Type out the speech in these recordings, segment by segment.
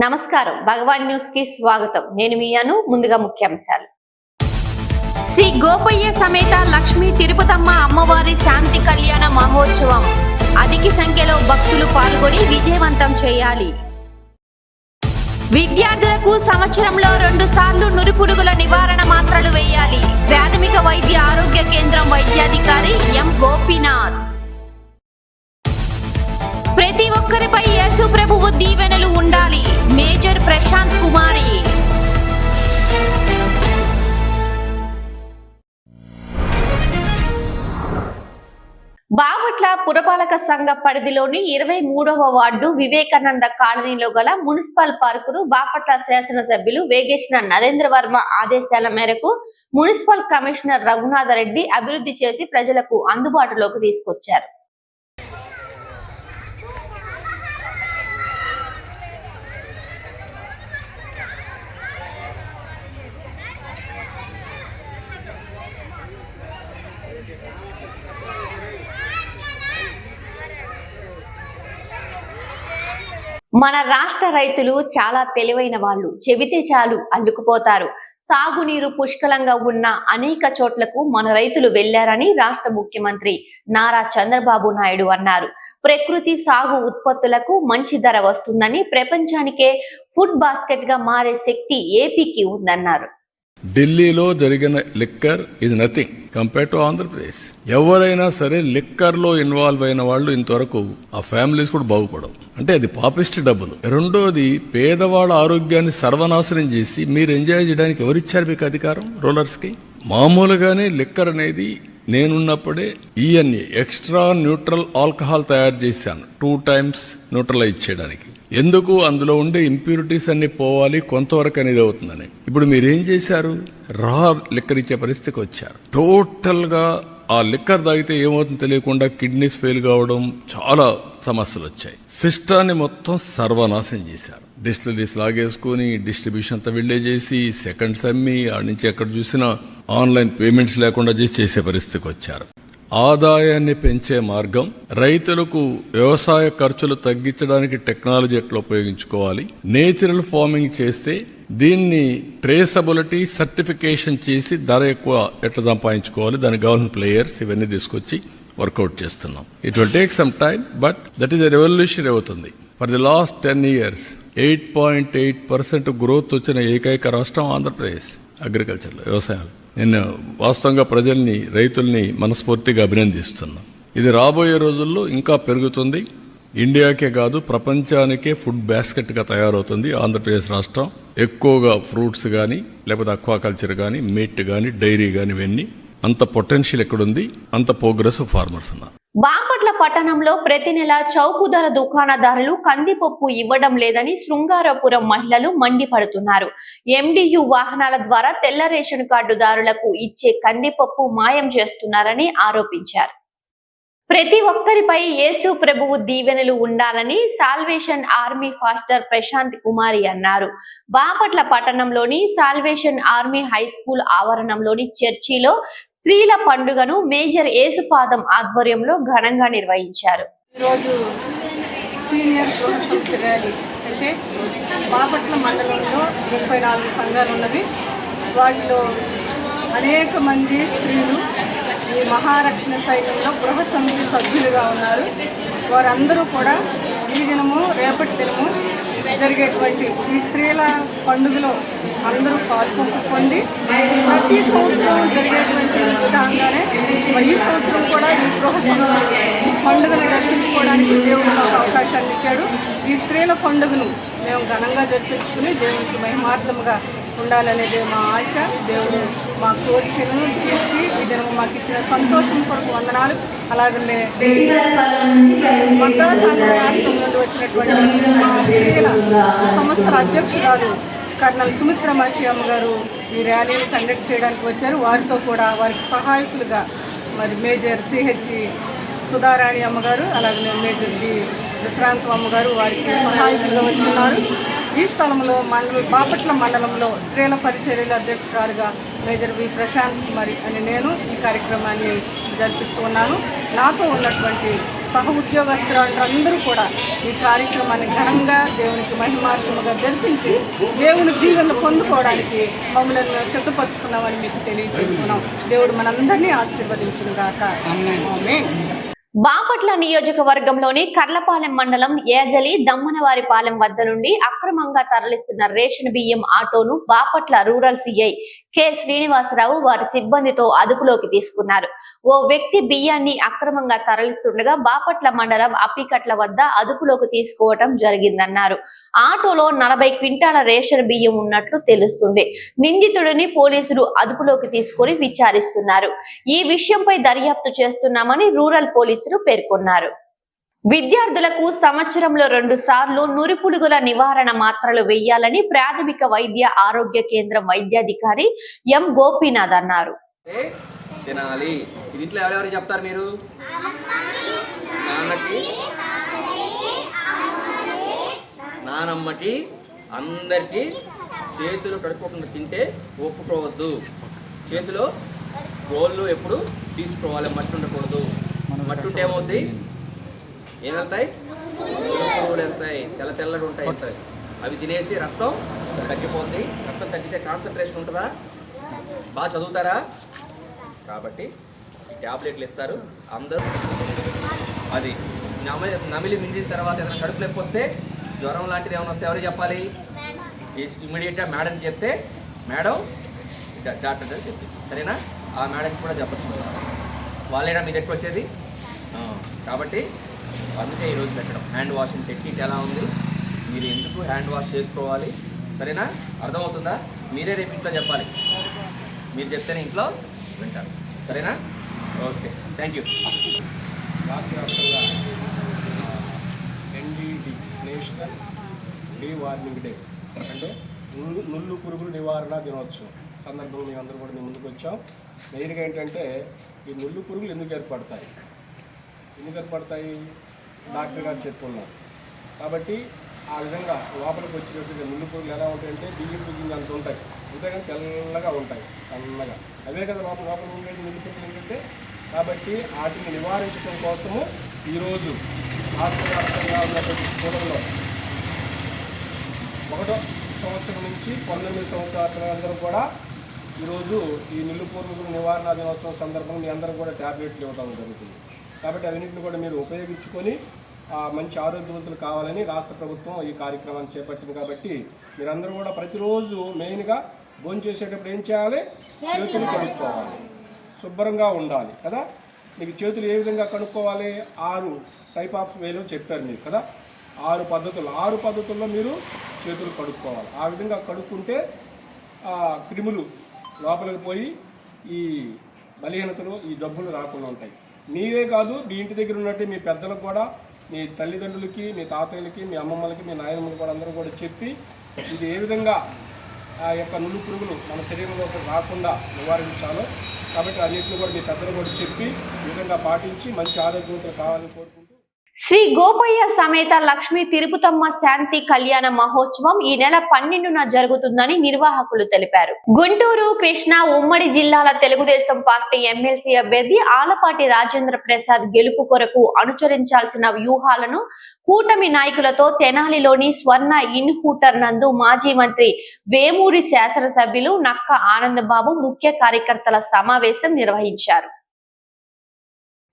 నమస్కారం. భగవాన్ న్యూస్కి స్వాగతం. నేను మీయాను ముందుగా ముఖ్యాంశాలు. శ్రీ గోపయ్య సమేత లక్ష్మీ తిరుపతమ్మ అమ్మవారి శాంతి కళ్యాణ మహోత్సవం. అధిక సంఖ్యలో భక్తులు పాల్గొని విజయవంతం చేయాలి. విద్యార్థులకు సంవత్సరంలో రెండు సార్లు నురిపురుగుల నివారణ మాత్రలు వేయాలి. ప్రాథమిక వైద్య ఆరోగ్య కేంద్రం వైద్యాధికారి ఎం గోపీనాథ్. ప్రతి ఒక్కరిపై యేసు ప్రభువు దీవెనలు ఉండాలి. మేజర్ ప్రశాంత్ కుమారి. బాపట్ల పురపాలక సంఘ పరిధిలోని ఇరవై మూడవ వార్డు వివేకానంద కాలనీలో గల మున్సిపల్ పార్కును బాపట్ల శాసనసభ్యులు వేగేసిన నరేంద్ర వర్మ ఆదేశాల మేరకు మున్సిపల్ కమిషనర్ రఘునాథరెడ్డి అభివృద్ధి చేసి ప్రజలకు అందుబాటులోకి తీసుకొచ్చారు. మన రాష్ట్ర రైతులు చాలా తెలివైన వాళ్ళు. చెబితే చాలు అల్లుకుపోతారు. సాగునీరు పుష్కలంగా ఉన్న అనేక చోట్లకు మన రైతులు వెళ్ళారని రాష్ట్ర ముఖ్యమంత్రి నారా చంద్రబాబు నాయుడు అన్నారు. ప్రకృతి సాగు ఉత్పత్తులకు మంచి ధర వస్తుందని ప్రపంచానికే ఫుడ్ బాస్కెట్గా మారే శక్తి ఏపీకి ఉందన్నారు. ఢిల్లీలో జరిగిన లిక్కర్ ఇది నథింగ్ కంపేర్ టు ఆంధ్రప్రదేశ్ ఎవరైనా సరే లిక్కర్లో ఇన్వాల్వ్ అయిన వాళ్ళు ఇంతవరకు ఆ ఫ్యామిలీస్ కూడా బాగుపడవు. అంటే అది పాపిస్ట్ డబ్బులు. రెండోది పేదవాళ్ళ ఆరోగ్యాన్ని సర్వనాశనం చేసి మీరు ఎంజాయ్ చేయడానికి ఎవరిచ్చారు మీకు అధికారం? రోలర్స్కి మామూలుగానే లిక్కర్ అనేది నేనున్నప్పుడే ఈఎన్ఏ ఎక్స్ట్రా న్యూట్రల్ ఆల్కహాల్ తయారు చేశాను. టూ టైమ్స్ న్యూట్రలైజ్ చేయడానికి. ఎందుకు అందులో ఉండే ఇంప్యూరిటీస్ అన్ని పోవాలి? కొంతవరకు అనేది అవుతుందని. ఇప్పుడు మీరేం చేశారు? రా లిక్కర్ ఇచ్చే పరిస్థితికి వచ్చారు. టోటల్గా ఆ లిక్కర్ తాగితే ఏమవుతుందో తెలియకుండా కిడ్నీస్ ఫెయిల్ కావడం చాలా సమస్యలు వచ్చాయి. సిస్టాన్ని మొత్తం సర్వనాశనం చేశారు. డిస్టిలరీస్ లాగేసుకుని డిస్ట్రిబ్యూషన్ అంతా వెళ్ళే చేసి సెకండ్స్ అమ్మి ఆ నుంచి ఎక్కడ చూసినా ఆన్లైన్ పేమెంట్స్ లేకుండా చేసి చేసే పరిస్థితికి వచ్చారు. ఆదాయాన్ని పెంచే మార్గం రైతులకు వ్యవసాయ ఖర్చులు తగ్గించడానికి టెక్నాలజీ ఎట్లా ఉపయోగించుకోవాలి నేచురల్ ఫార్మింగ్ చేస్తే దీన్ని ట్రేసబిలిటీ సర్టిఫికేషన్ చేసి ధర ఎక్కువ ఎట్లా సంపాదించుకోవాలి దాని గవర్నమెంట్ ప్లేయర్స్ ఇవన్నీ తీసుకొచ్చి వర్కౌట్ చేస్తున్నాం. It will take some time but that is revolution అవుతుంది. For the last ten years eight point eight percent growth వచ్చిన ఏకైక రాష్ట్రం ఆంధ్రప్రదేశ్ అగ్రికల్చర్లో వ్యవసాయం నేను వాస్తవంగా ప్రజల్ని రైతుల్ని మనస్ఫూర్తిగా అభినందిస్తున్నా. ఇది రాబోయే రోజుల్లో ఇంకా పెరుగుతుంది. ఇండియాకే కాదు ప్రపంచానికే ఫుడ్ బాస్కెట్గా తయారవుతుంది ఆంధ్రప్రదేశ్ రాష్ట్రం. ఎక్కువగా ఫ్రూట్స్ కానీ లేకపోతే అక్వాకల్చర్ కానీ మీట్ కానీ డైరీ కానీ ఇవన్నీ. అంత పొటెన్షియల్ ఎక్కడుంది? అంత ప్రోగ్రెస్ ఫార్మర్స్ ఉన్నారు బాపట్ల పట్టణంలో ప్రతి నెల చౌకు ధర దుకాణదారులు కందిపప్పు ఇవ్వడం లేదని శృంగారపురం మహిళలు మండిపడుతున్నారు. ఎండియు వాహనాల ద్వారా తెల్ల రేషన్ కార్డుదారులకు ఇచ్చే కందిపప్పు మాయం చేస్తున్నారని ఆరోపించారు. ప్రతి ఒక్కరిపై యేసు ప్రభువు దీవెనలు ఉండాలని salvation army pastor Prashanth Kumari అన్నారు. బాపట్ల పట్టణంలోని సాల్వేషన్ ఆర్మీ హై స్కూల్ ఆవరణంలోని చర్చిలో స్త్రీల పండుగను మేజర్ యేసుపాదం ఆధ్వర్యంలో ఘనంగా నిర్వహించారు. ఈరోజు సీనియర్ ర్యాలీ అంటే బాపట్ల మండలంలో ముప్పై నాలుగు సంఘాలు ఉన్నవి వాటిలో అనేక మంది స్త్రీలు ఈ మహారక్షణ సైన్యంలో గృహ సమితి సభ్యులుగా ఉన్నారు. వారందరూ కూడా ఈ దినము రేపటి దినము జరిగేటువంటి ఈ స్త్రీల పండుగలో అందరూ పాల్గొంపు పొంది ప్రతి సంవత్సరం జరిగేటువంటి విధంగానే మరి ఈ సంవత్సరం కూడా ఈ గృహ సమితి పండుగను జరిపించుకోవడానికి దేవుడు మాకు అవకాశాన్ని ఇచ్చాడు. ఈ స్త్రీల పండుగను మేము ఘనంగా జరిపించుకుని దేవునికి మహిమార్థముగా ఉండాలనేదే మా ఆశ. దేవుడు మా కోరికను తీర్చి ఇతను మాకు ఇచ్చిన సంతోషం కొరకు వందనాలు. అలాగనే మద్రాసు ఆంధ్ర రాష్ట్రం నుండి వచ్చినటువంటి మా స్త్రీల సంస్థల అధ్యక్షురాలు కర్నల్ సుమిత్ర మషియమ్మ గారు ఈ ర్యాలీని కండక్ట్ చేయడానికి వచ్చారు. వారితో కూడా వారికి సహాయకులుగా మరి మేజర్ సిహెచ్ సుధారాణి అమ్మగారు అలాగే మేజర్ డి విశ్రాంతం అమ్మగారు వారికి సహాయకులుగా వచ్చిన్నారు. ఈ స్థలంలో మండల బాపట్ల మండలంలో స్త్రీల పరిచర్యల అధ్యక్షురాలుగా మేజర్ వి ప్రశాంత్ కుమారి అని నేను ఈ కార్యక్రమాన్ని జరిపిస్తున్నాను నాతో ఉన్నటువంటి సహ ఉద్యోగస్తులందరూ కూడా ఈ కార్యక్రమాన్ని ఘనంగా దేవునికి మహిమార్గముగా జరిపించి దేవుని దీవెనలు పొందుకోవడానికి మమ్మల్ని సిద్ధపరచుకున్నామని మీకు తెలియజేస్తున్నాం. దేవుడు మనందరినీ ఆశీర్వదించును గాక బాపట్ల నియోజకవర్గంలోని కర్లపాలెం మండలం ఏజలి దమ్మనవారిపాలెం వద్ద నుండి అక్రమంగా తరలిస్తున్న రేషన్ బియ్యం ఆటోను Bapatla rural CI K Srinivasarao వారి సిబ్బందితో అదుపులోకి తీసుకున్నారు. ఓ వ్యక్తి బియ్యాన్ని అక్రమంగా తరలిస్తుండగా బాపట్ల మండలం అప్పికట్ల వద్ద అదుపులోకి తీసుకోవటం జరిగిందన్నారు. ఆటోలో నలభై క్వింటాల రేషన్ బియ్యం ఉన్నట్లు తెలుస్తుంది. నిందితుడిని పోలీసులు అదుపులోకి తీసుకొని విచారిస్తున్నారు. ఈ విషయంపై దర్యాప్తు చేస్తున్నామని రూరల్ పోలీసులు పేర్కొన్నారు. విద్యార్థులకు సంవత్సరంలో రెండు సార్లు నురిపుడుగుల నివారణ మాత్రలు వేయాలని ప్రాథమిక వైద్య ఆరోగ్య కేంద్రం వైద్యాధికారి ఎం గోపీనాథ్ అన్నారు. ఏ? తినాలి. ఇది ఎవరెవరు చెప్తారు మీరు? నాన్నకి నానమ్మకి అందరికీ చేతులు కడుక్కోకుండా తింటే ఒప్పుకోవద్దు. చేతిలో గోళ్ళు ఎప్పుడు తీసుకోవాలి? మట్టి ఉండకూడదు. మట్టి ఉంటే ఏమవుద్ది? ఏం వెళ్తాయి పురుగులు వెళ్తాయి తెల్ల తెల్లగా ఉంటాయి. వెళ్తాయి. అవి తినేసి రక్తం తగ్గిపోద్ది రక్తం తగ్గితే కాన్సన్ట్రేషన్ ఉంటుందా? బాగా చదువుతారా? కాబట్టి ఈ ట్యాబ్లెట్లు ఇస్తారు. అందరూ అది నమిలి నమిలి మింగిన తర్వాత ఏదైనా కడుపు నొప్పి వస్తే జ్వరం లాంటిది ఏమైనా వస్తే ఎవరు చెప్పాలి? ఇమీడియట్గా మేడం చెప్తే మేడం డాక్టర్ గారు చెప్పింది. సరేనా? ఆ మేడంకి కూడా చెప్పచ్చు. వాళ్ళేనా మీ దగ్గర వచ్చేది? కాబట్టి అందుకే ఈరోజు పెట్టడం. హ్యాండ్ వాషింగ్ టెక్నిక్ ఎలా ఉంది? మీరు ఎందుకు హ్యాండ్ వాష్ చేసుకోవాలి? సరేనా? అర్థమవుతుందా? మీరే రేపు ఇంట్లో చెప్పాలి. మీరు చెప్తేనే ఇంట్లో వింటారు. సరేనా? ఓకే. థ్యాంక్ యూ రాష్ట్ర వ్యాప్తంగా NDD national deworming day. అంటే నుల్లు పురుగులు నివారణ దినోత్సవం సందర్భంగా మేము అందరూ కూడా మేము ముందుకు వచ్చాం. మెయిన్గా ఏంటంటే ఈ నుల్లు పురుగులు ఎందుకు ఏర్పడతాయి? ఎందుకు పడతాయి? డాక్టర్ గారు చెప్పున్నారు కాబట్టి ఆ విధంగా లోపలికి వచ్చినట్టు ముందు పురుగులు ఎలా ఉంటాయంటే బియ్యం పురుగులు అంత ఉంటాయి. అంతేగాని తెల్లగా ఉంటాయి సన్నగా. అవే కదా లోపల లోపల ఉండేది ముందు పురుగులు ఏంటంటే? కాబట్టి వాటిని నివారించడం కోసము ఈరోజు రాష్ట్రవ్యాప్తంగా ఉన్న ఉన్నటువంటి స్కూళ్ళల్లో ఒకటో సంవత్సరం నుంచి పంతొమ్మిది సంవత్సరాల అందరూ కూడా ఈరోజు ఈ నిల్లు పురుగుల నివారణ దినోత్సవం సందర్భంగా మీ అందరూ కూడా ట్యాబ్లెట్లు ఇవ్వడం జరుగుతుంది. కాబట్టి అవన్నింటిని కూడా మీరు ఉపయోగించుకొని మంచి ఆరోగ్యవంతులు కావాలని రాష్ట్ర ప్రభుత్వం ఈ కార్యక్రమాన్ని చేపట్టింది కాబట్టి మీరందరూ కూడా ప్రతిరోజు మెయిన్గా భోజనం చేసేటప్పుడు ఏం చేయాలి? చేతులు కడుక్కోవాలి. శుభ్రంగా ఉండాలి కదా? మీకు చేతులు ఏ విధంగా కడుక్కోవాలి? ఆరు టైప్ ఆఫ్ వేలో చెప్పారు మీరు కదా? ఆరు పద్ధతులు. ఆరు పద్ధతుల్లో మీరు చేతులు కడుక్కోవాలి. ఆ విధంగా కడుక్కుంటే క్రిములు లోపలికి పోయి ఈ బలహీనతలు ఈ జబ్బులు రాకుండా ఉంటాయి. మీరే కాదు మీ ఇంటి దగ్గర ఉన్నట్టు మీ పెద్దలకు కూడా మీ తల్లిదండ్రులకి మీ తాతయ్యలకి మీ అమ్మమ్మలకి మీ నాయనమ్మలకి కూడా అందరూ కూడా చెప్పి ఇది ఏ విధంగా ఆ యొక్క నులు పురుగులు మన శరీరంలో రాకుండా నివారించాలో కాబట్టి అన్నింటిని కూడా మీ పెద్దలు కూడా చెప్పి విధంగా పాటించి మంచి ఆరోగ్యవంతులు కావాలని కోరుకుంటున్నాను. శ్రీ గోపయ్య సమేత లక్ష్మీ తిరుపతమ్మ శాంతి కళ్యాణ మహోత్సవం ఈ నెల పన్నెండున జరుగుతుందని నిర్వాహకులు తెలిపారు. గుంటూరు కృష్ణా ఉమ్మడి జిల్లాల తెలుగుదేశం పార్టీ ఎమ్మెల్సీ అభ్యర్థి ఆలపాటి రాజేంద్ర ప్రసాద్ గెలుపు కొరకు అనుసరించాల్సిన వ్యూహాలను కూటమి నాయకులతో తెనాలిలోని స్వర్ణ ఇన్హూటర్ నందు మాజీ మంత్రి వేమూరి శాసనసభ్యులు నక్క ఆనందబాబు ముఖ్య కార్యకర్తల సమావేశం నిర్వహించారు.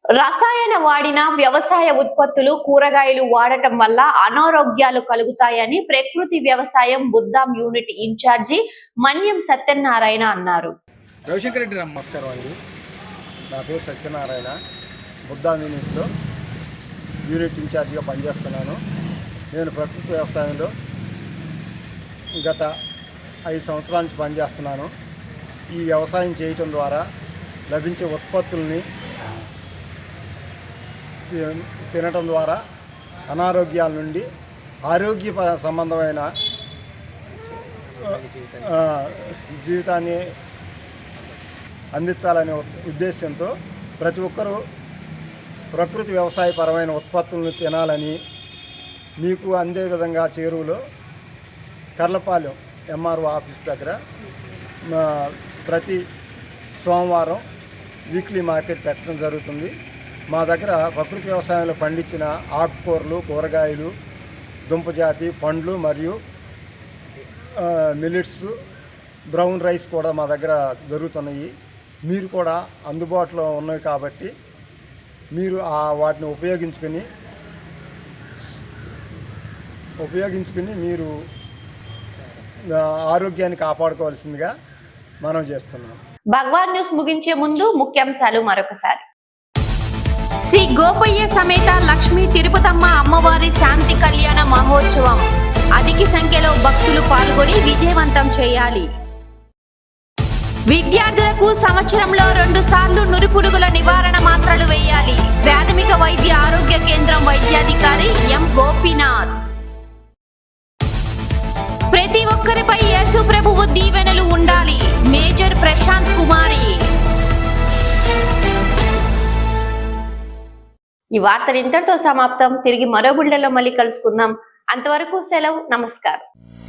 రసాయన వాడిన వ్యవసాయ ఉత్పత్తులు కూరగాయలు వాడటం వల్ల అనారోగ్యాలు కలుగుతాయని ప్రకృతి వ్యవసాయం Buddam unit in charge Manyam Satyanarayana అన్నారు. రవిశంకర్ రెడ్డి నమస్కారం అండి. నా పేరు సత్యనారాయణ. బుద్ధాం యూనిట్లో యూనిట్ ఇన్ఛార్జిగా పనిచేస్తున్నాను. నేను ప్రకృతి వ్యవసాయంలో గత ఐదు సంవత్సరాల నుంచి పనిచేస్తున్నాను. ఈ వ్యవసాయం చేయటం ద్వారా లభించే ఉత్పత్తుల్ని తినటం ద్వారా అనారోగ్యాల నుండి ఆరోగ్య సంబంధమైన జీవితాన్ని అందించాలనే ఉద్దేశంతో ప్రతి ఒక్కరూ ప్రకృతి వ్యవసాయపరమైన ఉత్పత్తులను తినాలని మీకు అందే విధంగా చేరువలో కర్లపాలెం ఎంఆర్ఓ ఆఫీస్ దగ్గర మా ప్రతి సోమవారం వీక్లీ మార్కెట్ పెట్టడం జరుగుతుంది. మా దగ్గర ప్రకృతి వ్యవసాయంలో పండించిన ఆకుకూరలు కూరగాయలు దుంపజాతి పండ్లు మరియు మిలిట్స్ మిల్లెట్స్ బ్రౌన్ రైస్ కూడా మా దగ్గర దొరుకుతున్నాయి. మీరు కూడా అందుబాటులో ఉన్నవి కాబట్టి మీరు ఆ వాటిని ఉపయోగించుకొని ఉపయోగించుకుని మీరు ఆరోగ్యాన్ని కాపాడుకోవాల్సిందిగా మనం చేస్తున్నాం. భగవాన్ న్యూస్ ముగించే ముందు ముఖ్యాంశాలు మరొకసారి. శ్రీ గోపయ్య సమేత లక్ష్మీ తిరుపతమ్మ అమ్మవారి శాంతి కళ్యాణ మహోత్సవం. అధిక సంఖ్యలో భక్తులు పాల్గొని విజయవంతం చేయాలి. విద్యార్థులకు సంవత్సరంలో రెండు సార్లు నురిపురుగుల నివారణ మాత్రలు వేయాలి. ప్రాథమిక వైద్య ఆరోగ్య కేంద్రం వైద్యాధికారి ఎం గోపీనాథ్. ఈ వార్తలు ఇంతటితో సమాప్తం. తిరిగి మరో గుండెలో మళ్ళీ కలుసుకుందాం. అంతవరకు సెలవు నమస్కారం.